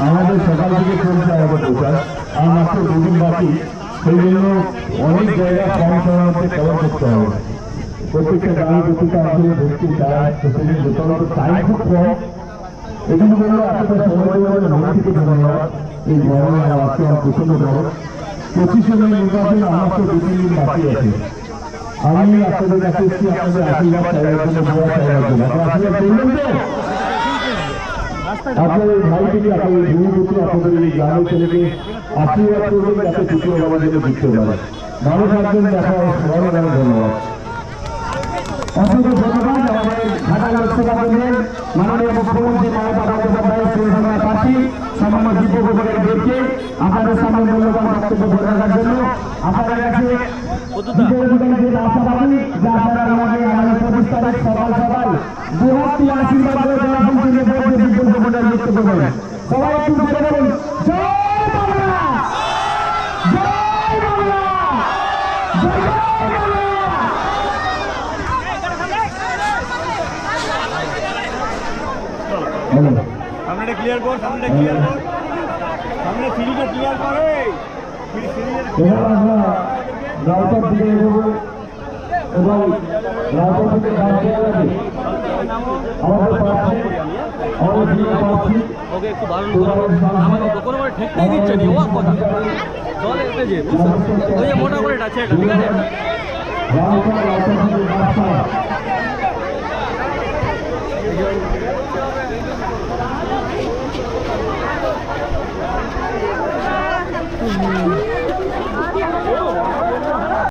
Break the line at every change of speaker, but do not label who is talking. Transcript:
আমাদের সকাল থেকে চলছে আমাদের প্রচার আর মাত্র দুদিন বাকি সেই জন্য অনেক জায়গা কম সময়ের কভার করতে হবে প্রত্যেকটা গ্রামে প্রত্যেকটা অঞ্চলে ঢুকতে চায় টাইম খুব কম এজন্য বলল এতটা সময় মন থেকে ধন্যবাদ এই গরমে আমার প্রচণ্ড গরম পঁচিশে মে নির্বাচন আমার তো দু তিন দিন বাকি আছে। আমি আপনাদের কাছে এসেছি আপনাদের আশীর্বাদ চাইবার জন্য দোয়া চাইবার জন্য আপনারা আশীর্বাদ করবেন তো। আপনাদের ভাইটিকে আপনাদের ভূমিপুত্র আপনাদের এই গ্রামের ছেলেকে আশীর্বাদ করবেন যাতে দ্বিতীয় বাবার জন্য জিততে পারে ভালো থাকবেন দেখা হবে। অনেক ধন্যবাদ
অসংখ্য ধন্যবাদ। আমাদের ঢাকা লোকসভা কেন্দ্রের মাননীয় মুখ্যমন্ত্রী মমতা বন্দ্যোপাধ্যায় শিবসেনা প্রার্থী দিব্য গোপনেরদেরকে আপনাদের সামনে মূল্যবান বক্তব্য ধরে রাখার জন্য আপনাদের কাছে আশাবাদী যে আপনারা আমাদের আমাদের পঁচিশ সকাল সকাল দুহাতি আশীর্বাদ করে যারা পৌঁছে ভোট দিয়ে দিব্য গোপনের লিপ্ত সবাই একটু জোরে বলুন। জয় বাংলা জয় বাংলা জয় বাংলা
বলুন
ক্লিয়ার কর সামনেটা ক্লিয়ার কর সামনে সিঁড়িটা ক্লিয়ার করে
এবার আমরা রাউটার দিকে এগোবো এবং রাউটার থেকে আছে আমাদের প্রার্থী আমাদের প্রিয় প্রার্থী
ওকে একটু বারণ করো। আমাকে মানে ঠেকতেই দিচ্ছে নি ও কথা। জল এসে যে ওই মোটা করে আছে এটা ঠিক আছে?
রাউটার রাউটার থেকে
Mm-hmm.